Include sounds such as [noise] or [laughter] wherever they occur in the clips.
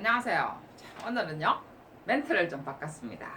안녕하세요. 자, 오늘은요 멘트를 좀 바꿨습니다.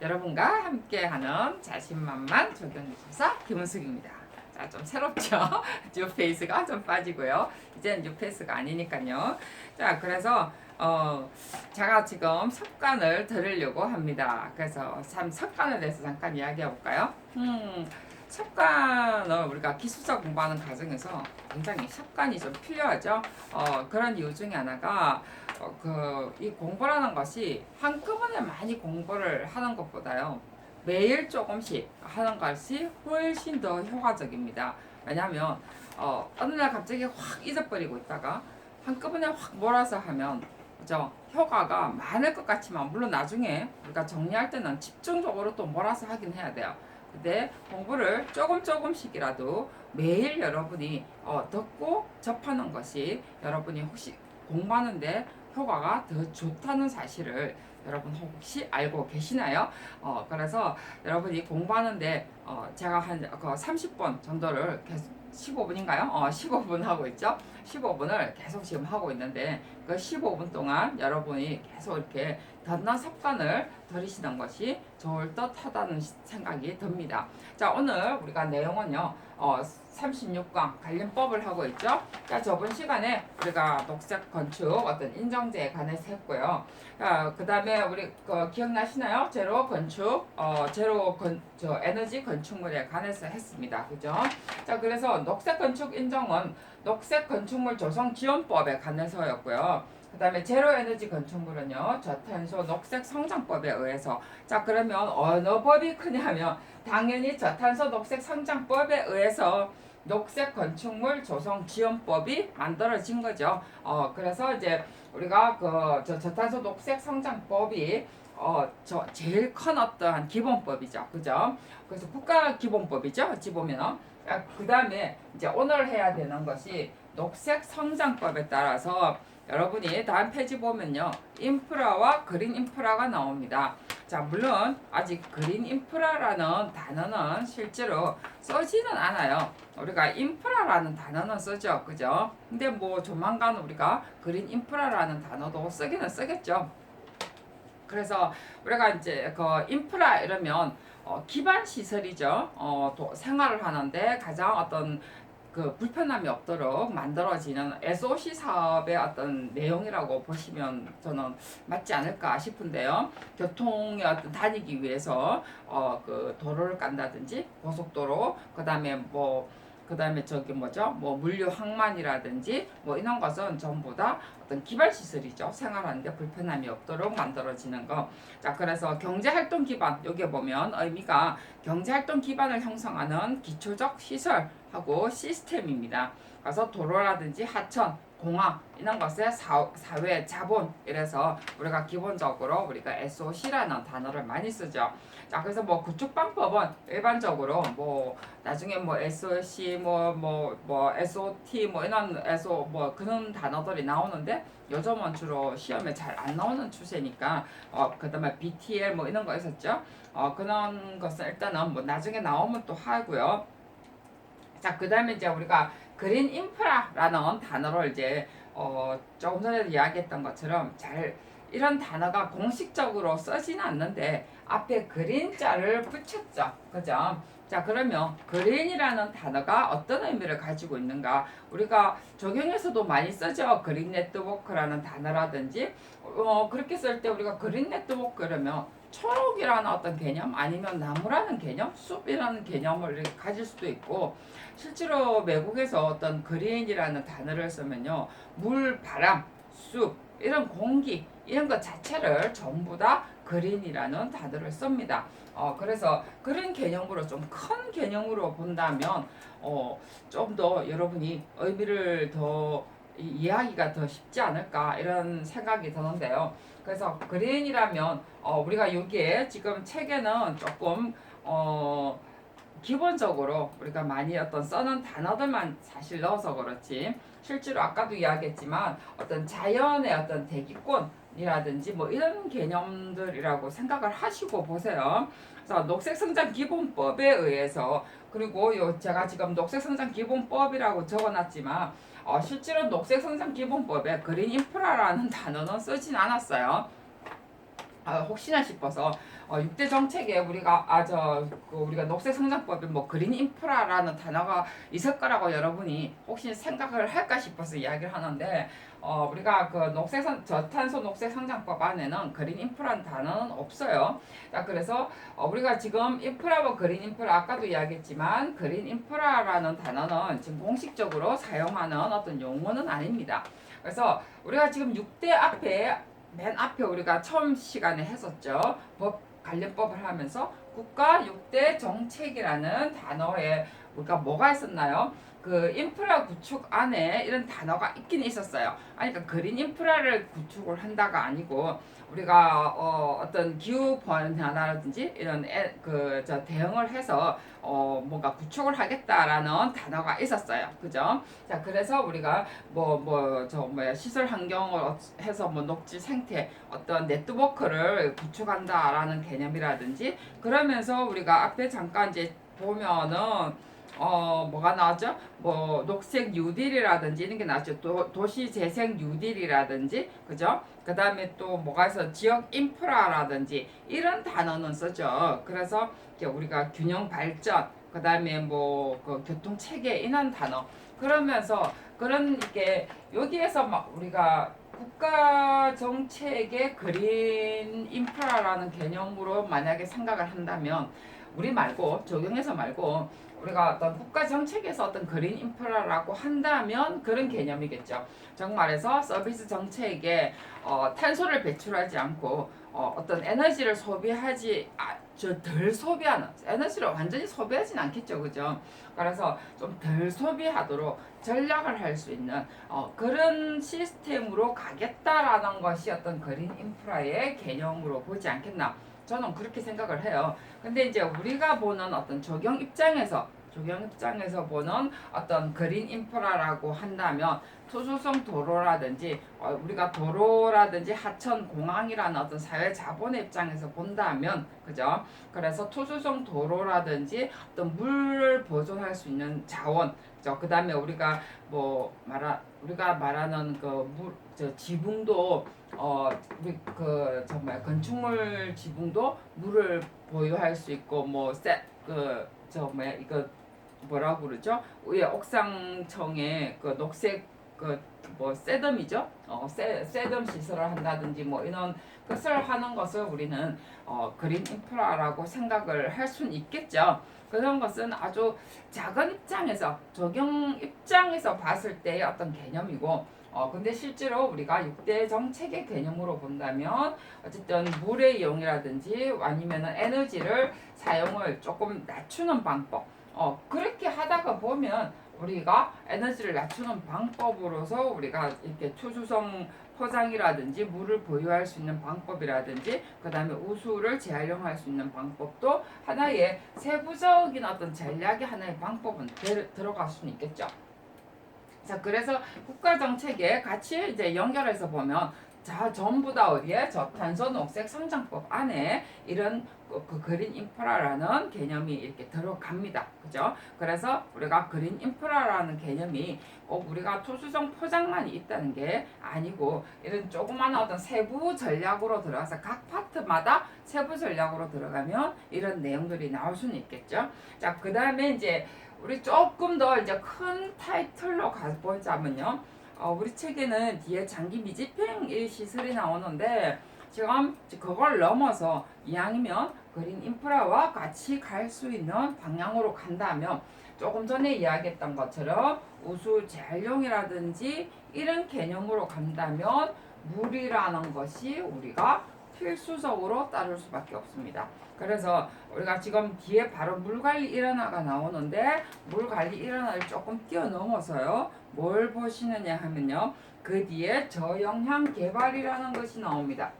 여러분과 함께하는 자신만만 적용기술사 김은숙입니다. 자, 좀 새롭죠? [laughs] 뉴 페이스가 좀 빠지고요. 이제는 뉴 페이스가 아니니까요. 자, 그래서 어, 제가 지금 습관을 들으려고 합니다. 그래서 참 습관에 대해서 잠깐 이야기해 볼까요? 음, 습관을 우리가 기술사 공부하는 과정에서 굉장히 습관이 좀 필요하죠. 어, 그런 이유 중에 하나가 어, 그이 공부라는 것이 한꺼번에 많이 공부를 하는 것보다요 매일 조금씩 하는 것이 훨씬 더 효과적입니다. 왜냐하면 어, 어느 날 갑자기 확 잊어버리고 있다가 한꺼번에 확 몰아서 하면 그죠 효과가 많을 것 같지만 물론 나중에 우리가 정리할 때는 집중적으로 또 몰아서 하긴 해야 돼요. 근데 공부를 조금 조금씩이라도 매일 여러분이 어, 듣고 접하는 것이 여러분이 혹시 공부하는데 효과가 더 좋다는 사실을 여러분 혹시 알고 계시나요? 어, 그래서 여러분이 공부하는데 어, 제가 한 그 30분 정도를 계속 15분인가요? 어, 15분 하고 있죠. 15분을 계속 지금 하고 있는데 그 15분 동안 여러분이 계속 이렇게 덧난 습관을 들이시는 것이 좋을 듯 하다는 시- 생각이 듭니다. 자, 오늘 우리가 내용은요. 어, 36강 관련법을 하고 있죠. 자, 저번 시간에 우리가 녹색 건축 어떤 인정제에 관해서 했고요. 자, 그 다음에 우리 그 기억나시나요? 제로 건축, 어, 제로 건, 저 에너지 건축물에 관해서 했습니다. 그죠? 자, 그래서 녹색 건축 인정은 녹색 건축물 조성 지원법에 관해서였고요. 그 다음에 제로 에너지 건축물은요 저탄소 녹색 성장법에 의해서 자 그러면 어느 법이 크냐면 당연히 저탄소 녹색 성장법에 의해서 녹색 건축물 조성 지원법이 만들어진 거죠. 어 그래서 이제 우리가 그저 저탄소 녹색 성장법이 어저 제일 큰 어떠한 기본법이죠. 그죠? 그래서 국가 기본법이죠. 어찌 보면은 그 다음에 이제 오늘 해야 되는 것이 녹색 성장법에 따라서 여러분이 다음 페이지 보면요. 인프라와 그린 인프라가 나옵니다. 자, 물론 아직 그린 인프라라는 단어는 실제로 써지는 않아요. 우리가 인프라라는 단어는 쓰죠. 그죠? 근데 뭐 조만간 우리가 그린 인프라라는 단어도 쓰기는 쓰겠죠. 그래서 우리가 이제 그 인프라 이러면 어, 기반 시설이죠. 어, 도, 생활을 하는데 가장 어떤 그 불편함이 없도록 만들어지는 SOC 사업의 어떤 내용이라고 보시면 저는 맞지 않을까 싶은데요. 교통에 어떤 다니기 위해서 어 그 도로를 깐다든지 고속도로 그다음에 뭐 그 다음에 저기 뭐죠? 뭐 물류 항만이라든지 뭐 이런 것은 전부 다 어떤 기반 시설이죠. 생활하는데 불편함이 없도록 만들어지는 거. 자, 그래서 경제 활동 기반 여기 보면 의미가 경제 활동 기반을 형성하는 기초적 시설하고 시스템입니다. 그래서 도로라든지 하천, 공항 이런 것의 사, 사회 자본 이래서 우리가 기본적으로 우리가 SOC라는 단어를 많이 쓰죠. 자 그래서 뭐 구축 방법은 일반적으로 뭐 나중에 뭐 SOC 뭐뭐 뭐 SOT 뭐 이런 SO 뭐 그런 단어들이 나오는데 요즘은 주로 시험에 잘 안 나오는 추세니까 어 그다음에 BTL 뭐 이런 거 있었죠. 어 그런 것은 일단은 뭐 나중에 나오면 또 하고요. 자 그 다음에 이제 우리가 그린 인프라라는 단어를 이제 어 조금 전에 이야기했던 것처럼 잘 이런 단어가 공식적으로 써지는 않는데 앞에 그린자를 붙였죠. 그죠? 자 그러면 그린이라는 단어가 어떤 의미를 가지고 있는가 우리가 적용에서도 많이 쓰죠 그린 네트워크라는 단어라든지 어 그렇게 쓸 때 우리가 그린 네트워크 그러면 초록이라는 어떤 개념 아니면 나무라는 개념 숲이라는 개념을 가질 수도 있고 실제로 외국에서 어떤 그린이라는 단어를 쓰면요 물 바람 숲 이런 공기 이런 것 자체를 전부 다 그린이라는 단어를 씁니다. 어, 그래서 그런 개념으로 좀 큰 개념으로 본다면 어, 좀 더 여러분이 의미를 더 이- 이해하기가 더 쉽지 않을까 이런 생각이 드는데요. 그래서 그린이라면 어, 우리가 여기에 지금 책에는 조금 어, 기본적으로 우리가 많이 어떤 써는 단어들만 사실 넣어서 그렇지 실제로 아까도 이야기했지만 어떤 자연의 어떤 대기권이라든지 뭐 이런 개념들이라고 생각을 하시고 보세요. 그래서 녹색성장 기본법에 의해서 그리고 요 제가 지금 녹색성장 기본법이라고 적어놨지만 어, 실제로 녹색 성장 기본법에 그린 인프라라는 단어는 쓰진 않았어요. 아, 혹시나 싶어서 어, 6대 정책에 우리가 아저 그 우리가 녹색 성장법에 뭐 그린 인프라라는 단어가 있을 거라고 여러분이 혹시 생각을 할까 싶어서 이야기를 하는데 어, 우리가 그 녹색 성, 저탄소 녹색 성장법 안에는 그린 인프라는 단어는 없어요. 자, 그래서 어, 우리가 지금 인프라와 그린 인프라 아까도 이야기했지만 그린 인프라라는 단어는 지금 공식적으로 사용하는 어떤 용어는 아닙니다. 그래서 우리가 지금 6대 앞에 맨 앞에 우리가 처음 시간에 했었죠. 법 관련법을 하면서 국가 6대 정책이라는 단어에 우리가 뭐가 있었나요? 그 인프라 구축 안에 이런 단어가 있긴 있었어요. 아니 그러니까 그린 인프라를 구축을 한다가 아니고 우리가 어, 어떤 기후 변화라든지 이런 그 저 대응을 해서 어 뭔가 구축을 하겠다라는 단어가 있었어요. 그죠? 자 그래서 우리가 뭐 뭐 저 뭐야 시설 환경을 어- 해서 뭐 녹지 생태 어떤 네트워크를 구축한다라는 개념이라든지 그러면서 우리가 앞에 잠깐 이제 보면은 어 뭐가 나왔죠? 뭐 녹색 뉴딜이라든지 이런 게 나왔죠. 도, 도시 재생 뉴딜이라든지 그죠? 그 다음에 또 뭐가 있어 지역 인프라라든지 이런 단어는 쓰죠. 그래서 이제 우리가 균형 발전 그 다음에 뭐 그 교통 체계 이런 단어 그러면서 그런 게 여기에서 막 우리가 국가 정책의 그린 인프라라는 개념으로 만약에 생각을 한다면 우리 말고 적용해서 말고 우리가 어떤 국가 정책에서 어떤 그린 인프라라고 한다면 그런 개념이겠죠. 정말해서 서비스 정책에 어, 탄소를 배출하지 않고 어, 어떤 에너지를 소비하지 아, 저덜 소비하는 에너지를 완전히 소비하진 않겠죠, 그죠? 그래서 좀 덜 소비하도록 전략을 할 수 있는 어, 그런 시스템으로 가겠다라는 것이 어떤 그린 인프라의 개념으로 보지 않겠나? 저는 그렇게 생각을 해요. 근데 이제 우리가 보는 어떤 적용 입장에서 적용 입장에서 보는 어떤 그린 인프라라고 한다면 투수성 도로라든지 어, 우리가 도로라든지 하천 공항이라는 어떤 사회 자본의 입장에서 본다면 그죠? 그래서 투수성 도로라든지 어떤 물을 보존할 수 있는 자원 그죠? 그다음에 우리가 뭐 말하 우리가 말하는 그물저 지붕도 어 우리 그 정말 건축물 지붕도 물을 보유할 수 있고 뭐그저 뭐야 이거 뭐라고 그러죠? 위에 옥상청에 그 녹색 그뭐 세덤이죠? 어 세, 세덤 시설을 한다든지 뭐 이런 것을 하는 것을 우리는 어 그린 인프라라고 생각을 할 수는 있겠죠. 그런 것은 아주 작은 입장에서 적용 입장에서 봤을 때의 어떤 개념이고 어 근데 실제로 우리가 6대 정책의 개념으로 본다면 어쨌든 물의 이용이라든지 아니면은 에너지를 사용을 조금 낮추는 방법 어 그렇게 하다가 보면 우리가 에너지를 낮추는 방법으로서 우리가 이렇게 투수성 포장이라든지 물을 보유할 수 있는 방법이라든지 그 다음에 우수를 재활용할 수 있는 방법도 하나의 세부적인 어떤 전략이 하나의 방법은 들, 들어갈 수는 있겠죠. 자 그래서 국가 정책에 같이 이제 연결해서 보면 자 전부 다 어디에 저탄소 녹색 성장법 안에 이런 그, 그 그린 인프라라는 개념이 이렇게 들어갑니다. 그죠? 그래서 우리가 그린 인프라라는 개념이 꼭 우리가 투수성 포장만 있다는 게 아니고 이런 조그마한 어떤 세부 전략으로 들어가서 각 파트마다 세부 전략으로 들어가면 이런 내용들이 나올 수는 있겠죠. 자, 그 다음에 이제 우리 조금 더 이제 큰 타이틀로 가보자면요. 어, 우리 책에는 뒤에 장기 미집행 일 시설이 나오는데 지금 그걸 넘어서 이왕이면 그린 인프라와 같이 갈 수 있는 방향으로 간다면 조금 전에 이야기했던 것처럼 우수 재활용이라든지 이런 개념으로 간다면 물이라는 것이 우리가 필수적으로 따를 수밖에 없습니다. 그래서 우리가 지금 뒤에 바로 물 관리 일어나가 나오는데 물 관리 일어나를 조금 뛰어넘어서요. 뭘 보시느냐 하면요. 그 뒤에 저영향 개발이라는 것이 나옵니다.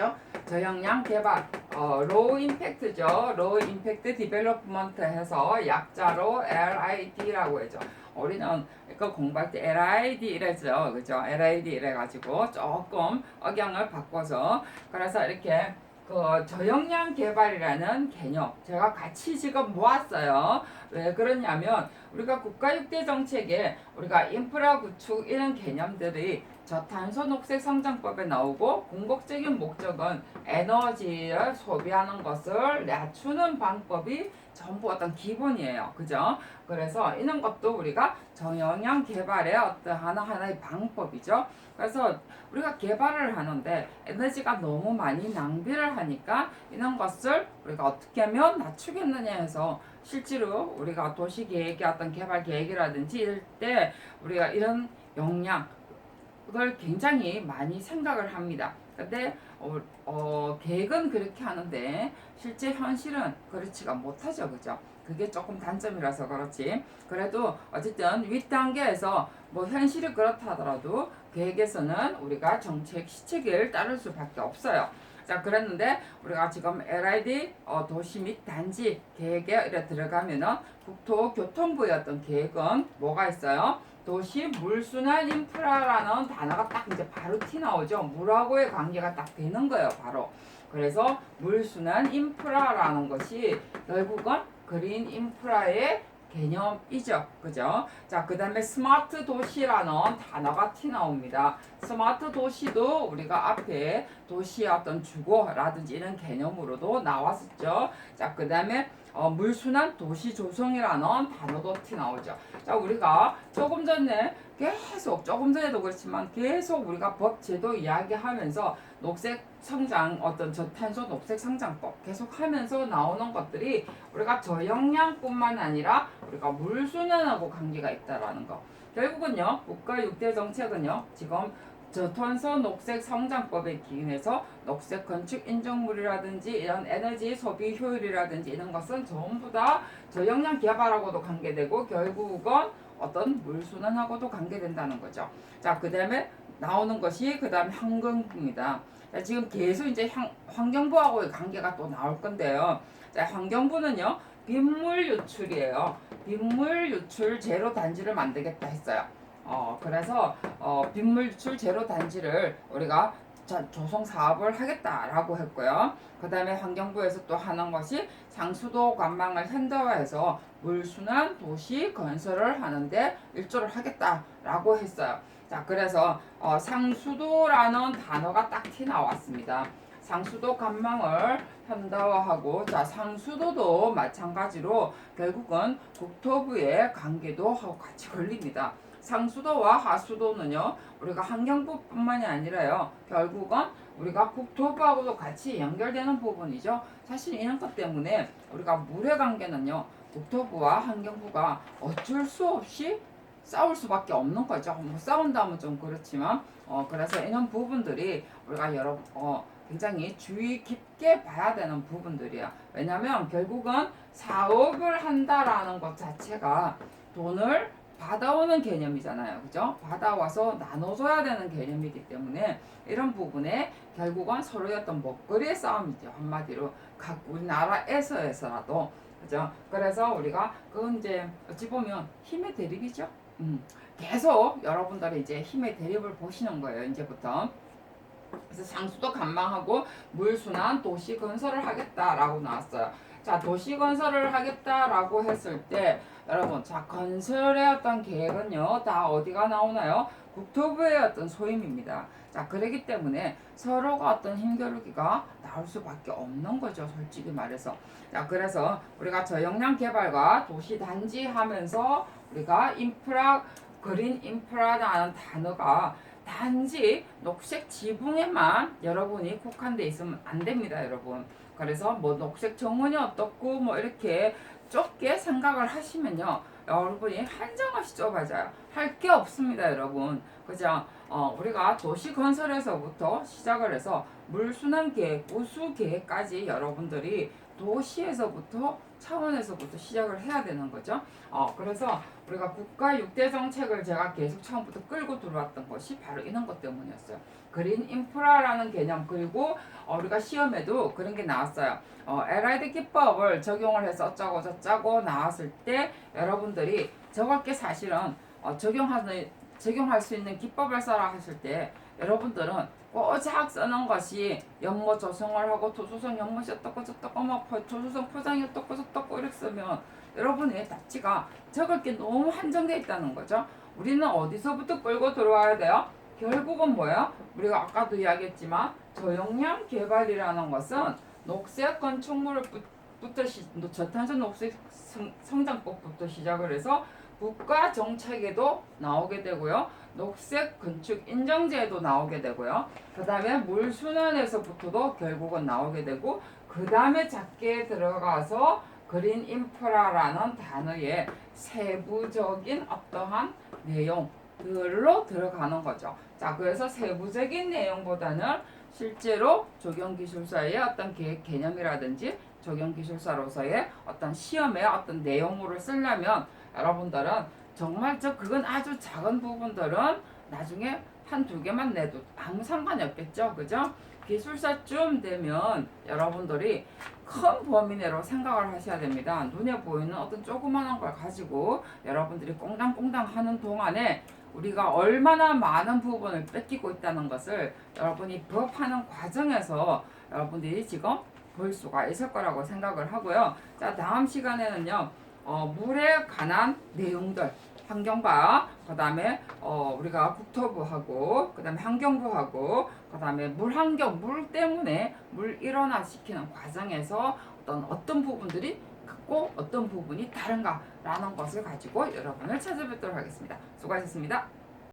그죠? 저영향 개발, 어, 로우 임팩트죠. 로우 임팩트 디벨롭먼트 해서 약자로 LID라고 해죠. 우리는 이거 공부할 때 LID 이래죠. 그죠? LID 이래가지고 조금 억양을 바꿔서 그래서 이렇게 그 저역량 개발이라는 개념 제가 같이 지금 모았어요. 왜 그러냐면 우리가 국가 6대 정책에 우리가 인프라 구축 이런 개념들이 저탄소 녹색 성장법에 나오고 궁극적인 목적은 에너지를 소비하는 것을 낮추는 방법이 전부 어떤 기본이에요. 그죠? 그래서 이런 것도 우리가 저영양 개발의 어떤 하나하나의 방법이죠. 그래서 우리가 개발을 하는데 에너지가 너무 많이 낭비를 하니까 이런 것을 우리가 어떻게 하면 낮추겠느냐 해서 실제로 우리가 도시 계획의 어떤 개발 계획이라든지 이럴 때 우리가 이런 역량 을 굉장히 많이 생각을 합니다. 근데 어, 어, 계획은 그렇게 하는데 실제 현실은 그렇지가 못하죠, 그죠? 그게 조금 단점이라서 그렇지. 그래도 어쨌든 윗단계에서 뭐 현실이 그렇다 하더라도 계획에서는 우리가 정책 시책을 따를 수밖에 없어요. 자, 그랬는데 우리가 지금 LID 어, 도시 및 단지 계획에 들어가면은 국토교통부의 어떤 계획은 뭐가 있어요? 도시 물순환 인프라라는 단어가 딱 이제 바로 티 나오죠. 물하고의 관계가 딱 되는 거예요, 바로. 그래서 물순환 인프라라는 것이 결국은 그린 인프라의 개념이죠. 그죠? 자, 그 다음에 스마트 도시라는 단어가 티 나옵니다. 스마트 도시도 우리가 앞에 도시의 어떤 주거라든지 이런 개념으로도 나왔었죠. 자, 그 다음에 어, 물순환 도시 조성이라는 단어도 티 나오죠. 자, 우리가 조금 전에 계속 조금 전에도 그렇지만 계속 우리가 법 제도 이야기하면서 녹색 성장 어떤 저탄소 녹색 성장법 계속 하면서 나오는 것들이 우리가 저역량뿐만 아니라 우리가 물순환하고 관계가 있다라는 거. 결국은요 국가 6대 정책은요 지금 저탄소 녹색 성장법에 기인해서 녹색 건축 인정물이라든지 이런 에너지 소비 효율이라든지 이런 것은 전부 다 저역량 개발하고도 관계되고 결국은 어떤 물순환하고도 관계된다는 거죠. 자, 그 다음에 나오는 것이 그 다음 환경부입니다. 자, 지금 계속 이제 향, 환경부하고의 관계가 또 나올 건데요. 자, 환경부는요, 빗물 유출이에요. 빗물 유출 제로 단지를 만들겠다 했어요. 어, 그래서 어, 빗물 유출 제로 단지를 우리가 자, 조성 사업을 하겠다라고 했고요. 그 다음에 환경부에서 또 하는 것이 상수도 관망을 현대화해서 물순환 도시 건설을 하는데 일조를 하겠다라고 했어요. 자, 그래서 어, 상수도라는 단어가 딱티 나왔습니다. 상수도 관망을 현대화하고 자 상수도도 마찬가지로 결국은 국토부의 관계도 하고 같이 걸립니다. 상수도와 하수도는요 우리가 환경부뿐만이 아니라요 결국은 우리가 국토부하고도 같이 연결되는 부분이죠. 사실 이런 것 때문에 우리가 물의 관계는요 국토부와 환경부가 어쩔 수 없이 싸울 수밖에 없는 거죠. 뭐 싸운다면 좀 그렇지만 어 그래서 이런 부분들이 우리가 여러 어 굉장히 주의 깊게 봐야 되는 부분들이야. 왜냐하면 결국은 사업을 한다라는 것 자체가 돈을 받아오는 개념이잖아요. 그죠? 받아와서 나눠줘야 되는 개념이기 때문에 이런 부분에 결국은 서로의 어떤 먹거리의 싸움이죠. 한마디로 각 우리나라에서에서라도 그죠? 그래서 우리가 그 이제 어찌 보면 힘의 대립이죠. 음, 계속 여러분들이 이제 힘의 대립을 보시는 거예요. 이제부터. 그래서 상수도 관망하고 물순환 도시 건설을 하겠다라고 나왔어요. 자, 도시 건설을 하겠다라고 했을 때 여러분, 자 건설의 어떤 계획은요, 다 어디가 나오나요? 국토부의 어떤 소임입니다. 자, 그러기 때문에 서로가 어떤 힘겨루기가 나올 수밖에 없는 거죠, 솔직히 말해서. 자, 그래서 우리가 저역량 개발과 도시 단지 하면서 우리가 인프라 그린 인프라라는 단어가 단지 녹색 지붕에만 여러분이 국한돼 있으면 안 됩니다, 여러분. 그래서 뭐 녹색 정원이 어떻고 뭐 이렇게 좁게 생각을 하시면요. 여러분이 한정없이 좁아져요. 할 게 없습니다, 여러분. 그죠? 어, 우리가 도시 건설에서부터 시작을 해서 물순환 계획, 우수 계획까지 여러분들이 도시에서부터 차원에서부터 시작을 해야 되는 거죠. 어, 그래서 우리가 국가 6대 정책을 제가 계속 처음부터 끌고 들어왔던 것이 바로 이런 것 때문이었어요. 그린 인프라라는 개념 그리고 어, 우리가 시험에도 그런 게 나왔어요. 어, LID 기법을 적용을 해서 어쩌고 저쩌고 나왔을 때 여러분들이 저걸 게 사실은 어, 적용하는 적용할 수 있는 기법을 써라 하실 때 여러분들은 꼬작 쓰는 것이 연모 조성을 하고 도수성 연못이 어떻고 저떻고 뭐 포- 조수성 포장이 어떻고 저떻고 이렇게 쓰면 여러분의 답지가 적을 게 너무 한정돼 있다는 거죠. 우리는 어디서부터 끌고 들어와야 돼요? 결국은 뭐예요? 우리가 아까도 이야기했지만 저용량 개발이라는 것은 녹색 건축물을 부- 부터 시, 저탄소 녹색 성, 성장법부터 시작을 해서 국가 정책에도 나오게 되고요. 녹색 건축 인정제도 나오게 되고요. 그 다음에 물 순환에서부터도 결국은 나오게 되고 그 다음에 작게 들어가서 그린 인프라라는 단어의 세부적인 어떠한 내용들로 들어가는 거죠. 자, 그래서 세부적인 내용보다는 실제로 적용기술사의 어떤 개, 개념이라든지 적용기술사로서의 어떤 시험의 어떤 내용으로 쓰려면 여러분들은 정말 저 그건 아주 작은 부분들은 나중에 한 두 개만 내도 아무 상관이 없겠죠. 그죠? 기술사쯤 되면 여러분들이 큰 범위 내로 생각을 하셔야 됩니다. 눈에 보이는 어떤 조그마한 걸 가지고 여러분들이 꽁당꽁당 하는 동안에 우리가 얼마나 많은 부분을 뺏기고 있다는 것을 여러분이 법하는 과정에서 여러분들이 지금 볼 수가 있을 거라고 생각을 하고요. 자, 다음 시간에는요, 어, 물에 관한 내용들, 환경과 그 다음에 어, 우리가 국토부하고 그 다음에 환경부하고 그 다음에 물 환경 물 때문에 물 일원화 시키는 과정에서 어떤 어떤 부분들이 같고 어떤 부분이 다른가라는 것을 가지고 여러분을 찾아뵙도록 하겠습니다. 수고하셨습니다.